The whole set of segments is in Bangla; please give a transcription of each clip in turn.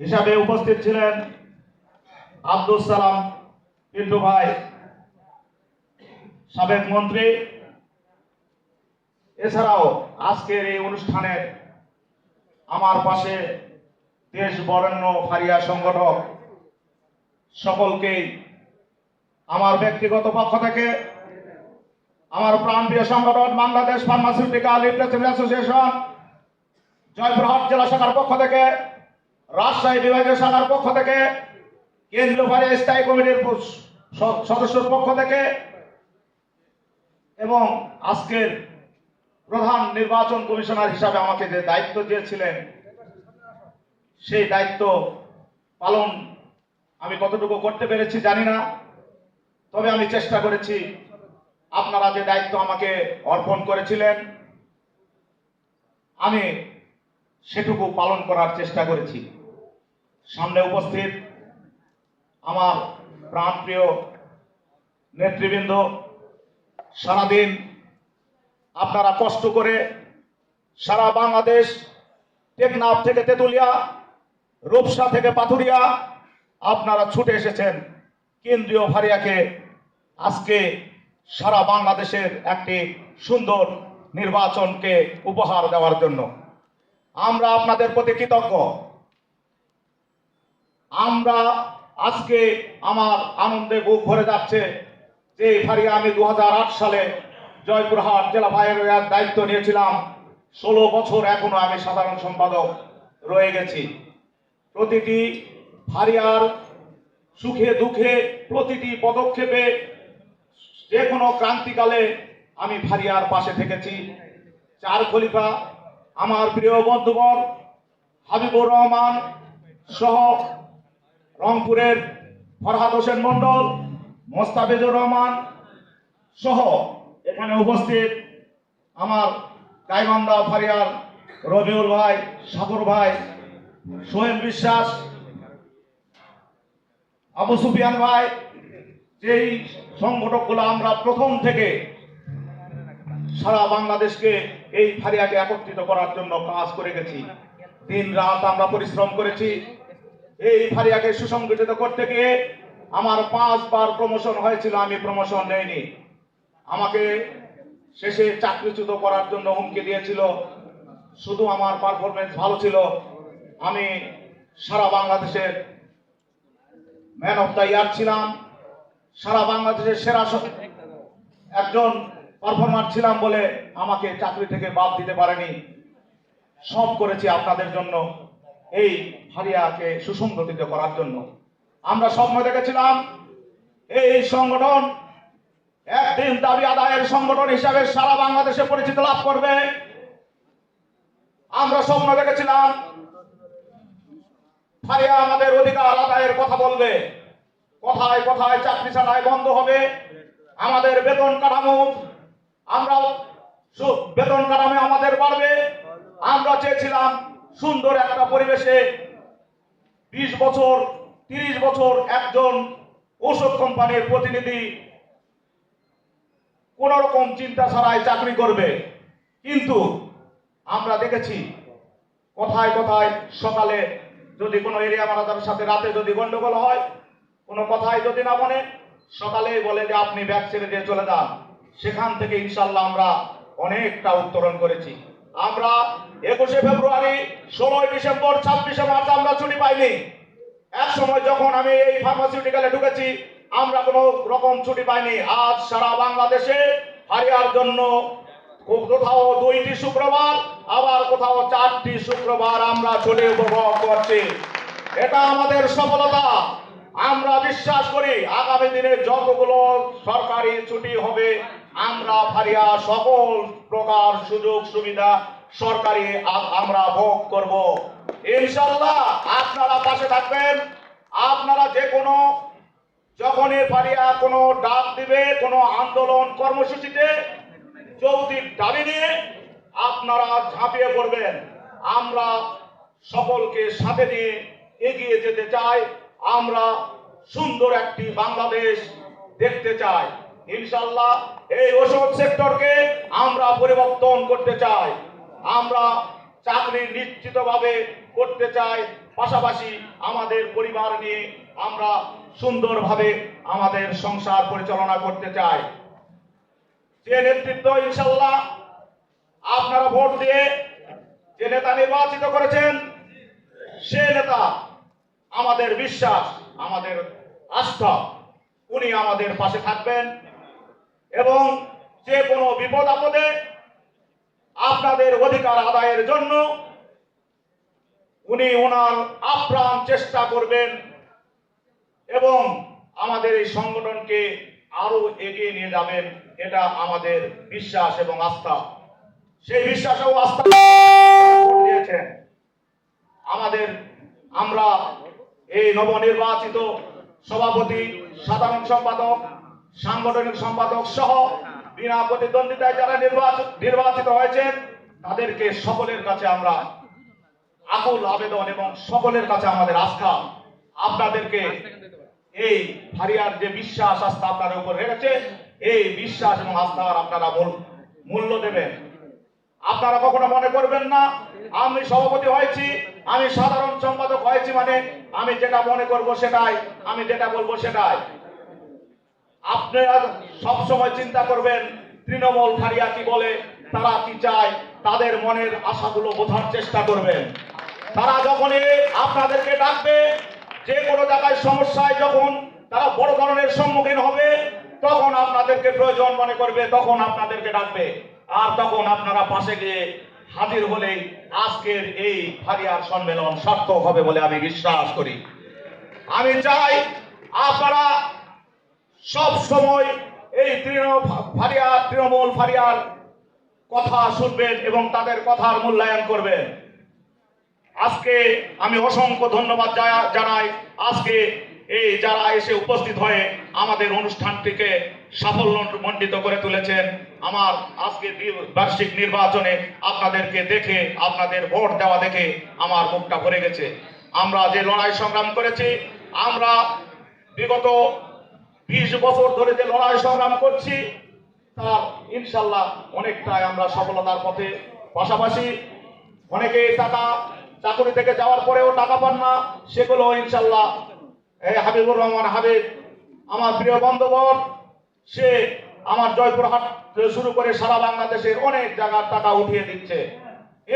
হিসাবে উপস্থিত ছিলেন আব্দুল সালাম পিন্টু ভাই, সাবেক মন্ত্রী। এছাড়াও আজকের এই অনুষ্ঠানে আমার পাশে দেশ বরেণ্য ফারিয়া সংগঠক সকলকেই আমার ব্যক্তিগত পক্ষ থেকে আমার প্রাণপ্রিয় সংগঠন Bangladesh pharmaceutical representative association Joypurhat জেলা শাখার পক্ষ থেকে রাজশাহী বিভাগীয় শাখার পক্ষ থেকে, কেন্দ্রীয় ফারিয়া স্থায়ী কমিটির সদস্যর পক্ষ থেকে এবং আজকের প্রধান নির্বাচন কমিশনার হিসাবে আমাকে যে দায়িত্ব দিয়েছিলেন, সেই দায়িত্ব পালন আমি কতটুকু করতে পেরেছি জানি না, তবে আমি চেষ্টা করেছি আপনারা যে দায়িত্ব আমাকে অর্পণ করেছিলেন, আমি সেটুকু পালন করার চেষ্টা করেছি। সামনে উপস্থিত আমার প্রাণপ্রিয় নেতৃবৃন্দ, সারাদিন আপনারা কষ্ট করে সারা বাংলাদেশ টেকনাফ থেকে তেতুলিয়া, রূপসা থেকে পাথুরিয়া আপনারা ছুটে এসেছেন কেন্দ্রীয় ফারিয়াকে। আজকে সারা বাংলাদেশের একটি সুন্দর নির্বাচনকে উপহার দেওয়ার জন্য। আমরা আপনাদের প্রতি কৃতজ্ঞ। আমরা আজকে আমার আনন্দে বুক ভরে যাচ্ছে যে ফারিয়া আমি দু হাজার আট সালে জয়পুরহাট জেলা ভাইয়ের দায়িত্ব নিয়েছিলাম। ষোলো বছর এখনও আমি সাধারণ সম্পাদক রয়ে গেছি। প্রতিটি ফারিয়ার সুখে দুঃখে প্রতিটি পদক্ষেপে যে কোনো ক্রান্তিকালে আমি ফারিয়ার পাশে থেকেছি। চার খলিফা আমার প্রিয় বন্ধুবর হাবিবুর রহমান সহ রংপুরের ফরহাদ হোসেন মন্ডল মোস্তাফিজুর রহমান সহ এখানে উপস্থিত আমার গাইবান্ধা ফারিয়ার রবিউল ভাই, সাগর ভাই, সোহেল বিশ্বাস, আবু সুফিয়ান ভাই, যেই সংগঠকগুলো আমরা প্রথম থেকে সারা বাংলাদেশকে এই ফারিয়াকে একত্রিত করার জন্য কাজ করে গেছি। দিন রাত আমরা পরিশ্রম করেছি। এই ফারিয়াকে সুসংগঠিত করতে গিয়ে আমার পাঁচবার প্রমোশন হয়েছিল, আমি প্রমোশন নেইনি। আমাকে শেষে চাকরিচ্যুত করার জন্য হুমকি দিয়েছিল। শুধু আমার পারফরমেন্স ভালো ছিল। আমি সারা বাংলাদেশের ম্যান অফ দ্য ইয়ার ছিলাম। সারা বাংলাদেশের সেরা একজন পারফরমার ছিলাম বলে আমাকে চাকরি থেকে বাদ দিতে পারেনি। সব করেছি আপনাদের জন্য। এই হারিয়াকে সুসংগঠিত করার জন্য। আমরা স্বপ্ন দেখেছিলাম, এই সংগঠন একদিন দাবি আদায়ের সংগঠন হিসাবে সারা বাংলাদেশে পরিচিত লাভ করবে। আমরা স্বপ্ন দেখেছিলাম ফারিয়া আমাদের অধিকার আদায়ের কথা বলবে। কথায় কথায় চাকরি ছাড়াই বন্ধ হবে। আমাদের বেতন কাঠামো আমরা বেতন কাঠামো আমাদের বাড়বে। আমরা চেয়েছিলাম সুন্দর একটা পরিবেশে বিশ বছর, তিরিশ বছর একজন ঔষধ কোম্পানির প্রতিনিধি কোন রকম চিন্তা ছাড়াই চাকরি করবে। কিন্তু আমরা দেখেছি, কথায় কথায় সকালে যদি কোনো এরিয়া ম্যানেজারের সাথে, রাতে যদি গন্ডগোল হয়, কোনো কথাই যদি না মনে সকালেই বলে যে আপনি ব্যাগ ছেড়ে দিয়ে চলে যান। সেখান থেকে ইনশাল্লাহ আমরা অনেকটা উত্তরণ করেছি। আমরা একুশে ফেব্রুয়ারি, ষোলোই ডিসেম্বর, ছাব্বিশে মার্চ আমরা ছুটি পাইনি। এক সময় যখন আমি এই ফার্মাসিউটিক্যালে ঢুকেছি, আমরা কোনো রকম ছুটি পাইনি। আজ সারা বাংলাদেশে হারিয়ার জন্য কোথাও দুইটি শুক্রবার, আবার কোথাও চারটি শুক্রবার আমরা ছুটি উপভোগ করছি। এটা আমাদের সফলতা। আমরা বিশ্বাস করি, আগামী দিনে যতগুলো সরকারি ছুটি হবে, আমরা ফারিয়া সকল প্রকার সুযোগ সুবিধা সরকারি আমরা ভোগ করব। ইনশাল্লাহ আপনারা পাশে থাকবেন। আপনারা যে কোনো যখনই ফারিয়া কোনো ডাক দিবে, কোনো আন্দোলন কর্মসূচিতে যৌক্তিক দাবি নিয়ে আপনারা ঝাঁপিয়ে পড়বেন। আমরা সকলকে সাথে নিয়ে এগিয়ে যেতে চাই। আমরা সুন্দর একটি বাংলাদেশ দেখতে চাই। ইনশাল্লাহ এই ওষুধ সেক্টরকে আমরা পরিবর্তন করতে চাই। আমরা চাকরি নিশ্চিতভাবে করতে চাই, পাশাপাশি আমাদের পরিবার নিয়ে আমরা সুন্দরভাবে আমাদের সংসার পরিচালনা করতে চাই। যে নেতৃত্ব ইনশাল্লাহ আপনারা ভোট দিয়ে যে নেতা নির্বাচিত করেছেন, সে নেতা আমাদের বিশ্বাস, আমাদের আস্থা, উনি আমাদের পাশে থাকবেন এবং যে কোনো বিপদ আপদে আপনাদের অধিকার আদায়ের জন্য উনি ওনার আপ্রাণ চেষ্টা করবেন এবং আমাদের এই সংগঠনকে আরও এগিয়ে নিয়ে যাবেন, এটা আমাদের বিশ্বাস এবং আস্থা। সেই বিশ্বাস ও আস্থা দিয়েছেন। আমাদের, আমরা এই নবনির্বাচিত সভাপতি, সাধারণ সম্পাদক, সাংগঠনিক সম্পাদক সহ বিনা প্রতিদ্বন্দ্বিতায় যারা নির্বাচিত নির্বাচিত হয়েছেন, তাদেরকে সকলের কাছে আমরা আকুল আবেদন এবং সকলের কাছে আমাদের আস্থা। আপনাদেরকে এই হারিয়ার যে বিশ্বাস, আস্থা আপনাদের উপর রেখেছে, এই বিশ্বাস এবং আস্থার আপনারা মূল- মূল্য দেবেন। আপনারা কখনো মনে করবেন না, আমি সভাপতি হয়েছি, আমি সাধারণ সম্পাদক হয়েছি মানে আমি যেটা মনে করব সেটাই, আমি যেটা বলব সেটাই। আপনারা সব সময় চিন্তা করবেন, তৃণমূল ফারিয়া কি বলে তারা কি চায়, তাদের মনের আশাগুলো বোঝার চেষ্টা করবেন। তারা যখনই আপনাদেরকে ডাকবে, যে কোনো জায়গায় সমস্যায় যখন তারা বড় ধরনের সম্মুখীন হবে, তখন আপনাদেরকে প্রয়োজন মনে করবে, তখন আপনাদেরকে ডাকবে। আর তখন আপনারা পাশে গিয়ে হাজির হলেই আজকের এই ফারিয়ার সম্মেলন সার্থক হবে বলে আমি বিশ্বাস করি। আমি চাই আপনারা সব সময় এই তৃণমূল ফারিয়া, তৃণমূল ফারিয়ার কথা শুনবেন এবং তাদের কথার মূল্যায়ন করবেন। আজকে আমি অসংখ্য ধন্যবাদ জানাই। আজকে এই যারা এসে উপস্থিত হয়ে আমাদের অনুষ্ঠানটিকে সাফল্য মণ্ডিত করে তুলেছেন, আমার আজকে বার্ষিক নির্বাচনে আপনাদেরকে দেখে, আপনাদের ভোট দেওয়া দেখে আমার মুখটা ভরে গেছে। আমরা যে লড়াই সংগ্রাম করেছি, আমরা বিগত বিশ বছর ধরে যে লড়াই সংগ্রাম করছি, তার ইনশাল্লাহ অনেকটাই আমরা সফলতার পথে। পাশাপাশি অনেকে টাকা, চাকরি থেকে যাওয়ার পরেও টাকা পান না, সেগুলো ইনশাল্লাহ হাবিবুর রহমান হাবিব, আমার প্রিয় বন্ধুবর সে আমার জয়পুরহাট শুরু করে সারা বাংলাদেশের অনেক জায়গার টাকা উঠিয়ে দিচ্ছে।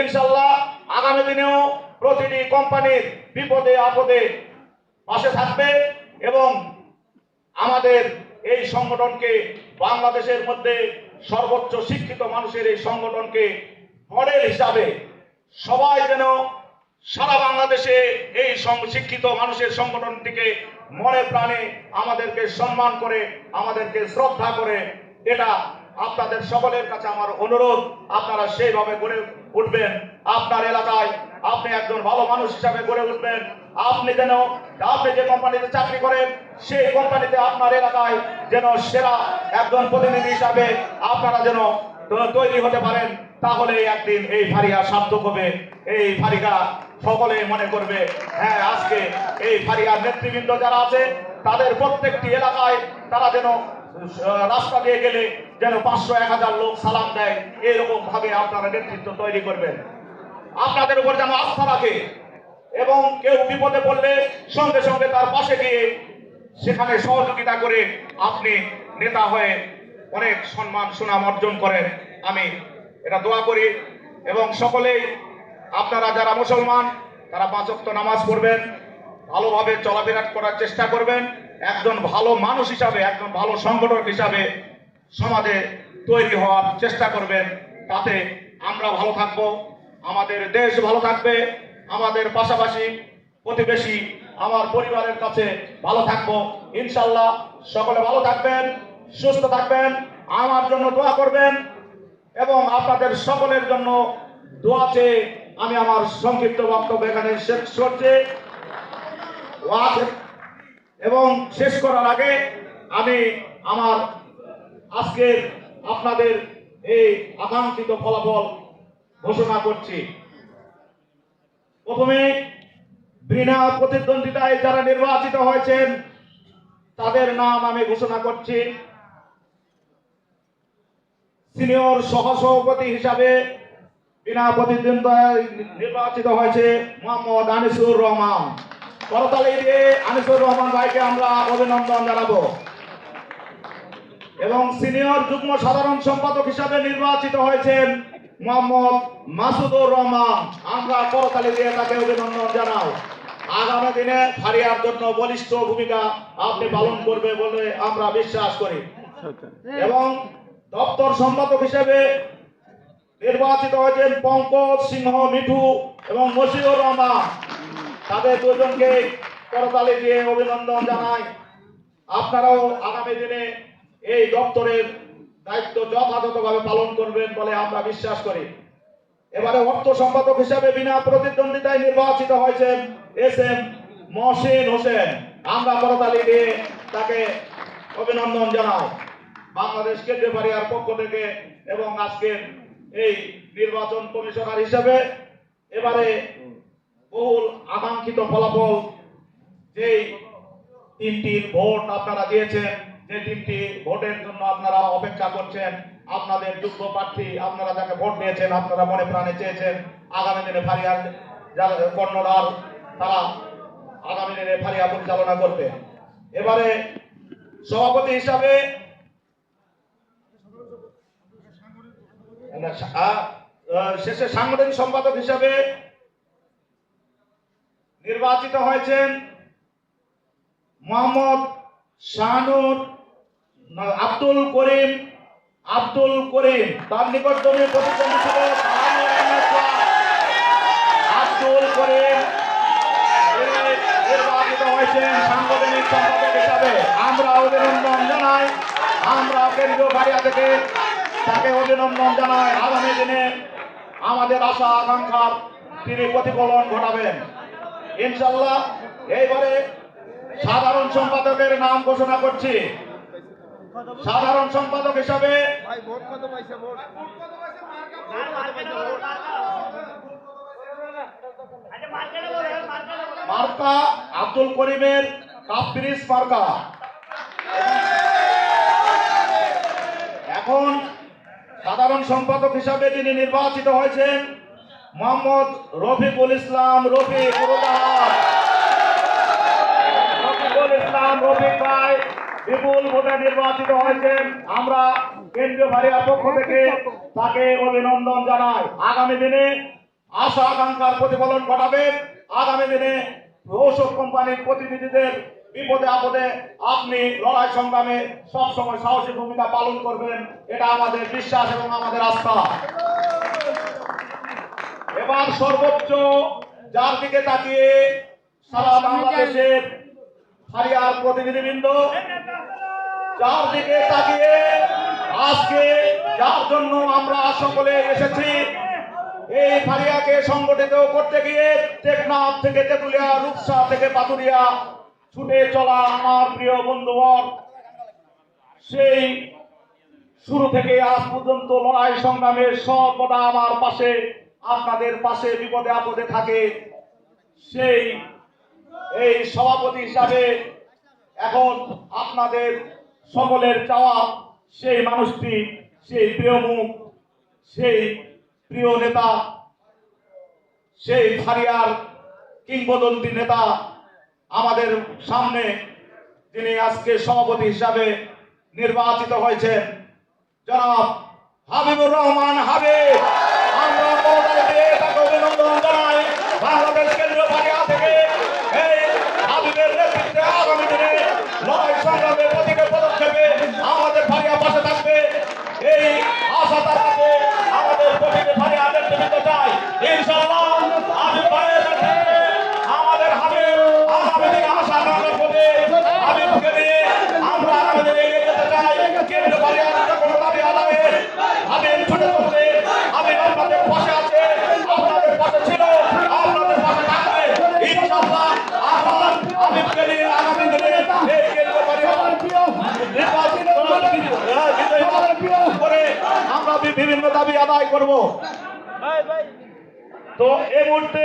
ইনশাল্লাহ আগামী দিনেও প্রতিটি কোম্পানির বিপদে আপদে পাশে থাকবে এবং আমাদের এই সংগঠনকে বাংলাদেশের মধ্যে সর্বোচ্চ শিক্ষিত মানুষের এই সংগঠনকে মডেল হিসাবে সবাই যেন সারা বাংলাদেশে এই শিক্ষিত মানুষের সংগঠনটিকে মনে প্রাণে আমাদেরকে সম্মান করে, আমাদেরকে শ্রদ্ধা করে, এটা আপনাদের সকলের কাছে আমার অনুরোধ। আপনারা সেইভাবে গড়ে উঠবেন। আপনার এলাকায় আপনি একজন ভালো মানুষ হিসাবে গড়ে উঠবেন। আপনি যেন আপনি যে কোম্পানিতে চাকরি করেন, সেই কোম্পানিতে আপনার এলাকায় যেন সেরা একজন প্রতিনিধি হিসাবে আপনারা যেন তৈরি হতে পারেন, তাহলে একদিন এই ফারিয়া সার্থক হবে। এই ফারিকা সকলে মনে করবে হ্যাঁ আজকে এই ফারিয়ার নেতৃবৃন্দ যারা আছে, তাদের প্রত্যেকটি এলাকায় তারা যেন রাস্তা দিয়ে গেলে যেন পাঁচশো, এক হাজার লোক সালাম দেয় এরকম ভাবে আপনারা নেতৃত্ব তৈরি করবেন। আপনাদের উপর যেন আস্থা রাখে এবং কেউ বিপদে পড়লে সঙ্গে সঙ্গে তার পাশে গিয়ে সেখানে সহযোগিতা করে আপনি নেতা হয়ে অনেক সম্মান, সুনাম অর্জন করেন। আমি এটা দোয়া করি এবং সকলেই আপনারা যারা মুসলমান, তারা পাঁচ ওয়াক্ত নামাজ পড়বেন, ভালোভাবে চলাফেরা করার চেষ্টা করবেন। একজন ভালো মানুষ হিসাবে, একজন ভালো সংগঠক হিসাবে সমাজে তৈরি হওয়ার চেষ্টা করবেন। তাতে আমরা ভালো থাকব, আমাদের দেশ ভালো থাকবে। আমাদের পাশাপাশি প্রতিবেশী আমার পরিবারের কাছে ভালো থাকব। ইনশাল্লাহ সকলে ভালো থাকবেন, সুস্থ থাকবেন, আমার জন্য দোয়া করবেন এবং আপনাদের সকলের জন্য দোয়া চেয়ে আমি আমার সংক্ষিপ্ত বক্তব্য এখানে শেষ করছি। এবং শেষ করার আগে আমি আমার আজকে আপনাদের এই আকাঙ্ক্ষিত ফলাফল ঘোষণা করছি। প্রথমে বিনা প্রতিদ্বন্দ্বিতায় যারা নির্বাচিত হয়েছেন, তাদের নাম আমি ঘোষণা করছি। সিনিয়র সহসভাপতি হিসাবে বিনা প্রতিদ্বন্দ্বিতায় নির্বাচিত হয়েছে মোহাম্মদ আনিসুর রহমান। করতালি দিয়ে আনিসুর রহমান ভাইকে আমরা অভিনন্দন জানাব। এবং সিনিয়র যুগ্ম সাধারণ সম্পাদক হিসাবে নির্বাচিত হয়েছেন মোহাম্মদ মাসুদুর রহমান, আমরা করতালি দিয়ে তাকে অভিনন্দন জানাই আগামী দিনে ফারিয়ার জন্য বলিষ্ঠ ভূমিকা আপনি পালন করবে বলে আমরা বিশ্বাস করি। এবং দপ্তর সম্পাদক হিসেবে নির্বাচিত হয়েছেন পঙ্কজ সিংহ মিঠু এবং মশিউর রহমান। তাদের দুজনকে করতালি দিয়ে অভিনন্দন জানাই। আপনারাও আগামী দিনে এই দপ্তরের দায়িত্ব যথাযথভাবে পালন করবেন বলে আমরা বিশ্বাস করি। এবারে অর্থ সম্পাদক হিসাবে বিনা প্রতিদ্বন্দ্বিতায় নির্বাচিত হয়েছেন এস এম মহসিন হোসেন। আমরা করতালি দিয়ে তাকে অভিনন্দন জানাই। বাংলাদেশ কেন্দ্রীয় পক্ষ থেকে এবং আজকের এই নির্বাচন কমিশনার হিসাবে এবারে বহুল আকাঙ্ক্ষিত ফলাফল যেই তিনটির ভোট আপনারা দিয়েছেন যে তিনটি ভোটের জন্য আপনারা অপেক্ষা করছেন, আপনাদের যোগ্য প্রার্থী আপনারা যাকে ভোট দিয়েছেন, আপনারা মনে প্রাণে চেয়েছেন, আগামী দিনে ফারিয়ার যারা তারা আগামী দিনে ফারিয়া পরিচালনা করবে। এবারে সভাপতি হিসাবে শেষে সাংগঠনিক সম্পাদক হিসাবে নির্বাচিত হয়েছেন মোহাম্মদ শাহানুর আব্দুল করিম আব্দুল করিম তার নিকটতমী প্রতিদ্বন্দ্বী ছিল। আব্দুল করিম নির্বাচিত হয়েছেন সাংগঠনিক সম্পাদক হিসাবে। আমরা অভিনন্দন জানাই। আমরা কেন্দ্রীয় বাড়িয়া থেকে তাকে অভিনন্দন জানাই। আগামী দিনে আমাদের আশা আকাঙ্ক্ষার তিনি প্রতিফলন ঘটাবেন। ইনশাল্লাহ এইবারে সাধারণ সম্পাদকের নাম ঘোষণা করছি। সাধারণ সম্পাদক হিসাবে মার্কা আব্দুল করিমের কাপ্রিস মার্কা। এখন সাধারণ সম্পাদক হিসাবে তিনি নির্বাচিত হয়েছেন মোহাম্মদ রফিকুল ইসলাম রফিকুল ইসলাম রফিক ভাই বিপুল ভোটে নির্বাচিত হয়েছেন। আমরা কেন্দ্রীয় ভারিয়ার পক্ষ থেকে তাকে অভিনন্দন জানাই। আগামী দিনে আশা আকাঙ্ক্ষার প্রতিফলন ঘটাবেন আগামী দিনে ঔষধ কোম্পানির প্রতিনিধিদের বিপদে আপদে আপনি লড়াই সংগ্রামে সবসময় সাহসী ভূমিকা পালন করবেন। এটা আমাদের বিশ্বাস এবং আমাদের আস্থা। এবার সর্বোচ্চ যার দিকে তাকিয়ে সারা বাংলাদেশের হারিয়ার প্রতিনিধিবৃন্দ যার দিকে তাকিয়ে আজকে যার জন্য আমরা সকলে এসেছি, এই ফারিয়াকে সংগঠিত করতে গিয়ে টেকনাফ থেকে তেতুলিয়া, রূপসা থেকে পাতুরিয়া ছুটে চলা আমার প্রিয় বন্ধুবর। সেই শুরু থেকে আজ পর্যন্ত লড়াই সংগ্রামে সর্বদা আমার পাশে, আপনাদের পাশে বিপদে আপদে থাকে। সেই এই সভাপতি হিসাবে এখন আপনাদের সকলের চাওয়া, সেই মানুষটি, সেই প্রিয় মুখ, সেই প্রিয় নেতা, সেই ফারিয়ার কিংবদন্তি নেতা আমাদের সামনে যিনি আজকে সভাপতি হিসাবে নির্বাচিত হয়েছেন, জনাব হাবিবুর রহমান হাবিব। আমরা অভিনন্দন জানাই। বাংলাদেশ কেন্দ্রীয় থেকে এই হাবিবের নেতৃত্বে আগামী দিনে লড়াই প্রতিকে পদক্ষেপে আমাদের ফারিয়া পাশে থাকবে। এই আশা তার আমাদের প্রতিকে ফারিয়া নেতৃত্ব চাই। ইনশাআল্লাহ হাবিব ভাইয়ের নেতৃত্বে আমাদের হাবিব আগামী দিনে আশা আকাঙ্ক্ষা করবে হাবিবকে নিয়ে আমরা আগামী দিনে এগিয়ে যেতে চাই কেন্দ্রীয় পারিয়ার কোনো দাবি আদায়ে হাবিব ছুটে চলবে হাবিব আপনাদের পাশে আছে আপনাদের পাশে ছিল আপনাদের পাশে থাকবে ইনশাআল্লাহ আমরা হাবিবকে নিয়ে আগামী দিনে এই কেন্দ্রীয় পারিয়ার নির্বাচিত করে আমরা বিভিন্ন দাবি আদায় করব। তো এই মুহূর্তে